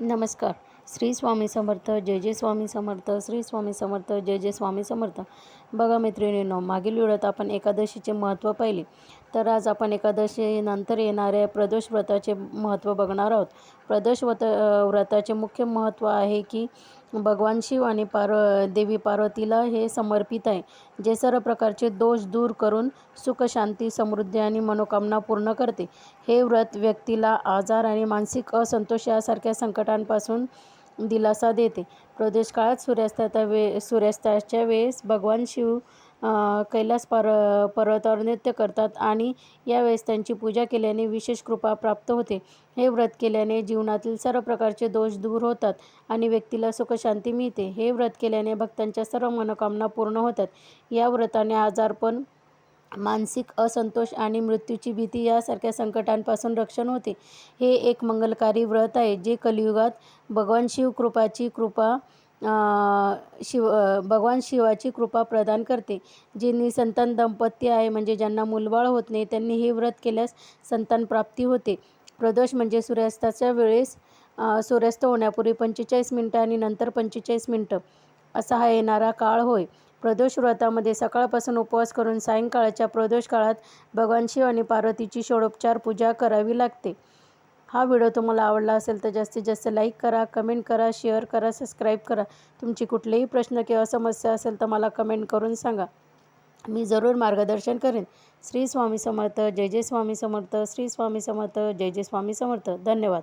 नमस्कार. श्री स्वामी समर्थ जय जय स्वामी समर्थ श्री स्वामी समर्थ जय जय स्वामी समर्थ. बघा मैत्रिणींनो मागील वेळात आपण एकादशीचे महत्त्व पाहिले. तर आज आपण एकादशीनंतर येणाऱ्या प्रदोष व्रताचे महत्त्व बघणार आहोत. प्रदोष व्रत व्रताचे मुख्य महत्त्व आहे की भगवान शिव आणि पार देवी पार्वतीला हे समर्पित आहे. जे सर्व प्रकारचे दोष दूर करून सुख शांती समृद्धी आणि मनोकामना पूर्ण करते. हे व्रत व्यक्तीला आजार आणि मानसिक असंतोष यासारख्या संकटांपासून दिलासा देते. प्रदेश काळात सूर्यास्ताच्या वे सूर्यास्ताच्या वेळेस भगवान शिव कैलास पर पर्वतावर नृत्य करतात आणि यावेळेस त्यांची पूजा केल्याने विशेष कृपा प्राप्त होते. हे व्रत केल्याने जीवनातील सर्व प्रकारचे दोष दूर होतात आणि व्यक्तीला सुखशांती मिळते. हे व्रत केल्याने भक्तांच्या सर्व मनोकामना पूर्ण होतात. या व्रताने आजारपण मानसिक असंतोष आणि मृत्यूची भीती यासारख्या संकटांपासून रक्षण होते. हे एक मंगलकारी व्रत आहे जे कलियुगात भगवान शिवकृपाची कृपा शिव भगवान शिवाची कृपा प्रदान करते. ज्यांनी संतान दंपत्ती आहे म्हणजे ज्यांना मुलबाळ होत नाही त्यांनी हे व्रत केल्यास संतान प्राप्ती होते. प्रदोष म्हणजे सूर्यास्ताच्या वेळेस सूर्यास्त होण्यापूर्वी पंचेचाळीस मिनटं आणि नंतर पंचेचाळीस मिनटं. असा हा येणारा काळ होय. प्रदोष व्रतामध्ये सकाळपासून उपवास करून सायंकाळच्या प्रदोष काळात भगवान शिव आणि पार्वतीची षोडोपचार पूजा करावी लागते. हा व्हिडिओ तुम्हाला आवडला असेल तर जास्तीत जास्त लाईक करा कमेंट करा शेअर करा सबस्क्राईब करा. तुमची कुठलेही प्रश्न किंवा समस्या असेल तर मला कमेंट करून सांगा. मी जरूर मार्गदर्शन करेन. श्री स्वामी समर्थ जय जय स्वामी समर्थ श्री स्वामी समर्थ जय जय स्वामी समर्थ. धन्यवाद.